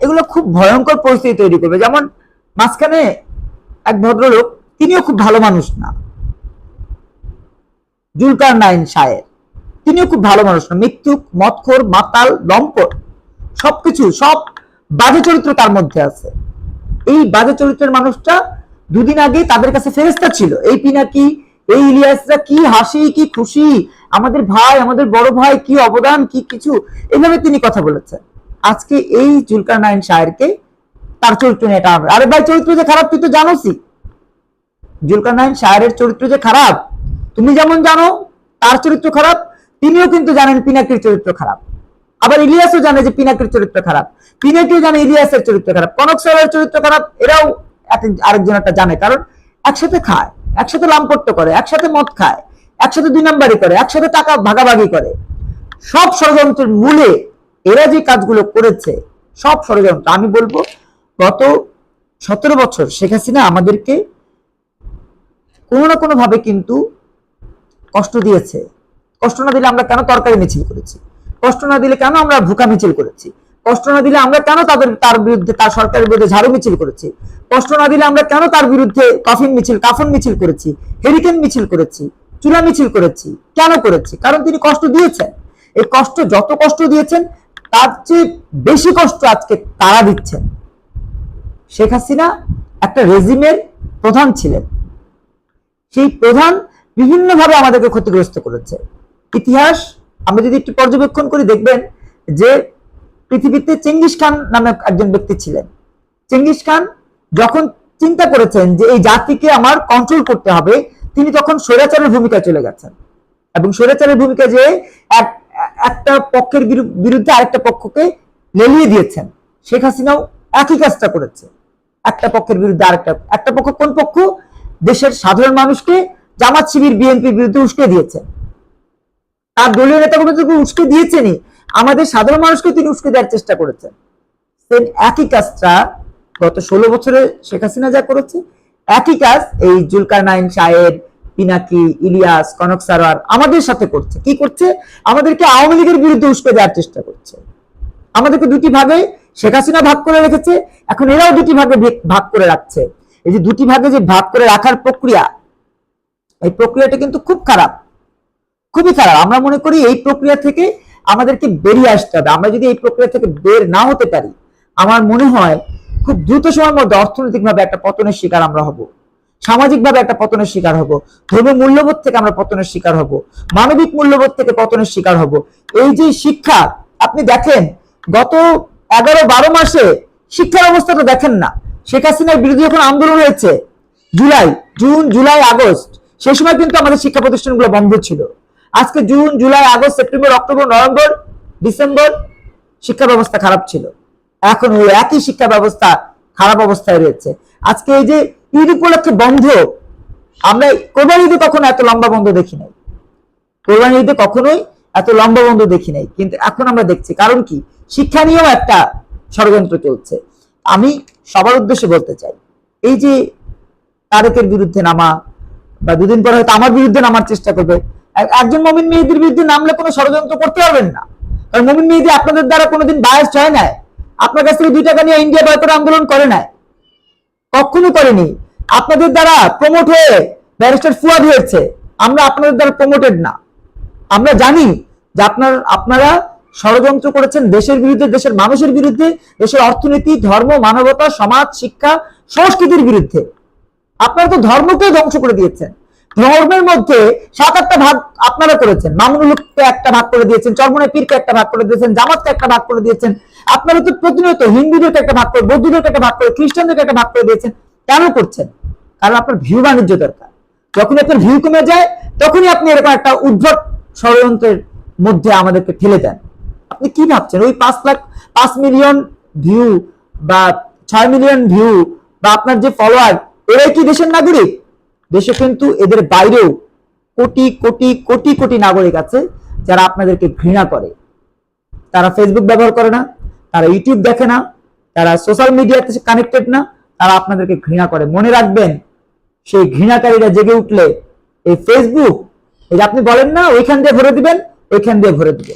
এগুলো খুব ভয়ঙ্কর পরিস্থিতি তৈরি করবে। যেমন মাঝখানে এক ভদ্রলোক, তিনিও খুব ভালো মানুষ না। জুলকার নাইন শায়ের। তিনিও খুব ভালো মানুষ না। মৃত্যুক মদখোর মাতাল, লম্পট, সবকিছু, সব বাজে চরিত্র তার মধ্যে আছে। এই বাজে চরিত্রের মানুষটা দুদিন আগে তাদের কাছে ফেরেস্তা ছিল। এই পিনাকি, এই ইলিয়াসরা কি হাসি, কি খুশি? আমাদের ভাই, আমাদের বড় ভাই, কি অবদান, কি কিছু? এভাবে তিনি কথা বলেছেন। আজকে এই জুলকার নাইন শায়েরকে তার চরিত্র নিয়ে এটা আরে ভাই, চরিত্র যে খারাপ, তুই তো জানোসই। জুলকার নাইন শায়ের চরিত্র যে খারাপ, তুমি যেমন জানো, তার চরিত্র খারাপ, তিনিও কিন্তু জানেন পিনাকির চরিত্র খারাপ। আবার ইলিয়াসও জানে যে পিনাকির চরিত্র খারাপ। পিনাকিও জানে ইলিয়াসের চরিত্র খারাপ। কনক সাহেবের চরিত্র খারাপ, এরাও আরেকজন একটা জানে, কারণ একসাথে খায়, একসাথে লাম্পট্য করে, একসাথে মদ খায়, একসাথে দুই নাম্বারি করে, একসাথে টাকা ভাগাভাগি করে। সব ষড়যন্ত্রের মূলে এরা যে কাজগুলো করেছে, সব ষড়যন্ত্র। আমি বলব, গত সতেরো বছর শেখ হাসিনা আমাদেরকে কোনো না কোনো ভাবে কিন্তু কষ্ট দিয়েছে। কষ্ট না দিলে আমরা কেন তরকারি মিছিল করেছি? কষ্ট না দিলে কেন আমরা ভুকা মিছিল করেছি? কষ্ট না দিলে আমরা কেন তাদের, তার বিরুদ্ধে, তার সরকারের বিরুদ্ধে ঝাড়ু মিছিল করেছি? কষ্ট না দিলে আমরা কেন তার বিরুদ্ধে কফিন মিছিল, কাফন মিছিল করেছি? হেরিকেন মিছিল করেছি? চুলা মিছিল করেছি? কেন করেছি? কারণ তিনি কষ্ট দিয়েছেন। এই কষ্ট, যত কষ্ট দিয়েছেন তার চেয়ে বেশি কষ্ট আজকে তারা দিচ্ছেন। শেখ হাসিনা একটা রেজিমের প্রধান ছিলেন। সেই প্রধান বিভিন্নভাবে আমাদেরকে ক্ষতিগ্রস্ত করেছে। ইতিহাস, আমরা যদি একটু পর্যবেক্ষণ করি, দেখবেন যে পৃথিবীতে চেঙ্গিস খান নামে একজন ব্যক্তি ছিলেন। চেঙ্গিস খান যখন চিন্তা করেছেন যে এই জাতিকে আমার কন্ট্রোল করতে হবে, তিনি তখন স্বৈরাচারের ভূমিকায় চলে গেছেন। এবং স্বৈরাচারের ভূমিকা যে এক একটা পক্ষের বিরুদ্ধে আরেকটা পক্ষকে লেলিয়ে দিয়েছেন। শেখ হাসিনাও একই কাজটা করেছে। একটা পক্ষের বিরুদ্ধে আরেকটা একটা পক্ষ কোন পক্ষ? দেশের সাধারণ মানুষকে, জামাত শিবির, বিএনপির বিরুদ্ধে উস্কে দিয়েছেন তার দলীয় তো উস্কে দিয়েছেনই। আমাদের সাধারণ মানুষকে তিনি উস্কে দেওয়ার চেষ্টা করেছেন। একই কাজটা গত ষোলো বছরে শেখ হাসিনা যা করেছে, একই কাজ এই জুলকার নাইন শায়ের পিনাকি, ইলিয়াস, কনক সারোয়ার আমাদের সাথে করছে। কি করছে? আমাদেরকে আওয়ামী লীগের বিরুদ্ধে উস্কে দেওয়ার চেষ্টা করছে। আমাদেরকে দুটি ভাগে শেখ হাসিনা ভাগ করে রেখেছে, এখন এরাও দুটি ভাগে ভাগ করে রাখছে। এই যে দুটি ভাগে যে ভাগ করে রাখার প্রক্রিয়া, এই প্রক্রিয়াটা কিন্তু খুব খারাপ। খুবই খারাপ। আমরা মনে করি এই প্রক্রিয়া থেকে আমাদেরকে বেরিয়ে আসতে হবে। আমরা যদি এই প্রক্রিয়া থেকে বের না হতে পারি, আমার মনে হয় খুব দ্রুত সময়ের মধ্যে অর্থনৈতিকভাবে একটা পতনের শিকার আমরা হব। সামাজিকভাবে একটা পতনের শিকার হব ধর্মীয় মূল্যবোধ থেকে আমরা পতনের শিকার হব, মানবিক মূল্যবোধ থেকে পতনের শিকার হব। এই যে শিক্ষা, আপনি দেখেন, গত এগারো বারো মাসে শিক্ষার অবস্থাটা দেখেন না। শেখ হাসিনার বিরুদ্ধে যখন আন্দোলন হয়েছে, জুলাই, জুন, জুলাই, আগস্ট, সেই সময় কিন্তু আমাদের শিক্ষা প্রতিষ্ঠানগুলো বন্ধ ছিল। আজকে June, July, August, September, October, November, December শিক্ষা ব্যবস্থা খারাপ ছিল। এখন ওই একই শিক্ষা ব্যবস্থা খারাপ অবস্থায় রয়েছে। আজকে এই যে ঈদ উপলক্ষে বন্ধ। আমরা কোরবানি ঈদে কখনো এত লম্বা বন্ধ দেখি নাই। কোরবানি ঈদে কখনোই এত লম্বা বন্ধ দেখি নাই। কিন্তু এখন আমরা দেখছি, কারণ কি? শিক্ষা নিয়েও একটা ষড়যন্ত্র চলছে। আমি সবার উদ্দেশ্যে বলতে চাই, এই যে তারেকের বিরুদ্ধে নামা বা দুদিন পর হয়তো আমার বিরুদ্ধে নামার চেষ্টা করবে এক- একজন মমিন মেহেদির বিরুদ্ধে নামলে কোনো ষড়যন্ত্র করতে পারবেন না। কারণ মমিন মেহেদি আপনাদের দ্বারা কোনোদিন বায়াস হয় না আপনার কাছ থেকে দুই টাকা নিয়ে ইন্ডিয়া বয়কট আন্দোলন করে নাই। কখনো করেনি। আপনাদের দ্বারা প্রমোট হয়ে ব্যারিস্টার ফুয়াদ হয়েছে। আমরা আপনাদের দ্বারা প্রমোটেড না। আমরা জানি যে আপনার, আপনারা ষড়যন্ত্র করেছেন দেশের বিরুদ্ধে, দেশের মানুষের বিরুদ্ধে, দেশের অর্থনীতি, ধর্ম, মানবতা, সমাজ, শিক্ষা, সংস্কৃতির বিরুদ্ধে। আপনারা তো ধর্মকে ধ্বংস করে দিয়েছেন। ধর্মের মধ্যে সাত আটটা ভাগ আপনারা করেছেন। মামুনুলকে একটা ভাগ করে দিয়েছেন চর্মনে পীরকে একটা ভাগ করে দিয়েছেন, জামাতকে একটা ভাগ করে দিয়েছেন। আপনারা তো প্রতিনিয়ত হিন্দুদেরকে একটা ভাগ করে, বৌদ্ধদেরকে একটা ভাগ করে, খ্রিস্টানদেরকে একটা ভাগ করে দিয়েছেন, কেন করছেন? কারণ আপনার ভিউ বাণিজ্য দরকার। যখন আপনার ভিউ কমে যায়, তখনই আপনি এরকম একটা উদ্ভট ষড়যন্ত্রের মধ্যে আমাদেরকে ঠেলে দেন। আপনি কি ভাবছেন? ওই পাঁচ লাখ, পাঁচ মিলিয়ন ভিউ বা ছয় মিলিয়ন ভিউ বা আপনার যে ফলোয়ার এরাই কি দেশের নাগরিক? দেশে কিন্তু এদের বাইরেও কোটি কোটি কোটি কোটি নাগরিক আছে যারা আপনাদেরকে ঘৃণা করে। তারা ফেসবুক ব্যবহার করে না, তারা ইউটিউব দেখে না, তারা সোশ্যাল মিডিয়াতে কানেক্টেড না, তারা আপনাদেরকে ঘৃণা করে। মনে রাখবেন, সেই ঘৃণাকারীরা জেগে উঠলে এই ফেসবুক এই যে আপনি বলেন না, ওইখান দিয়ে ভরে দিবেন, ওইখান দিয়ে ভরে দিবে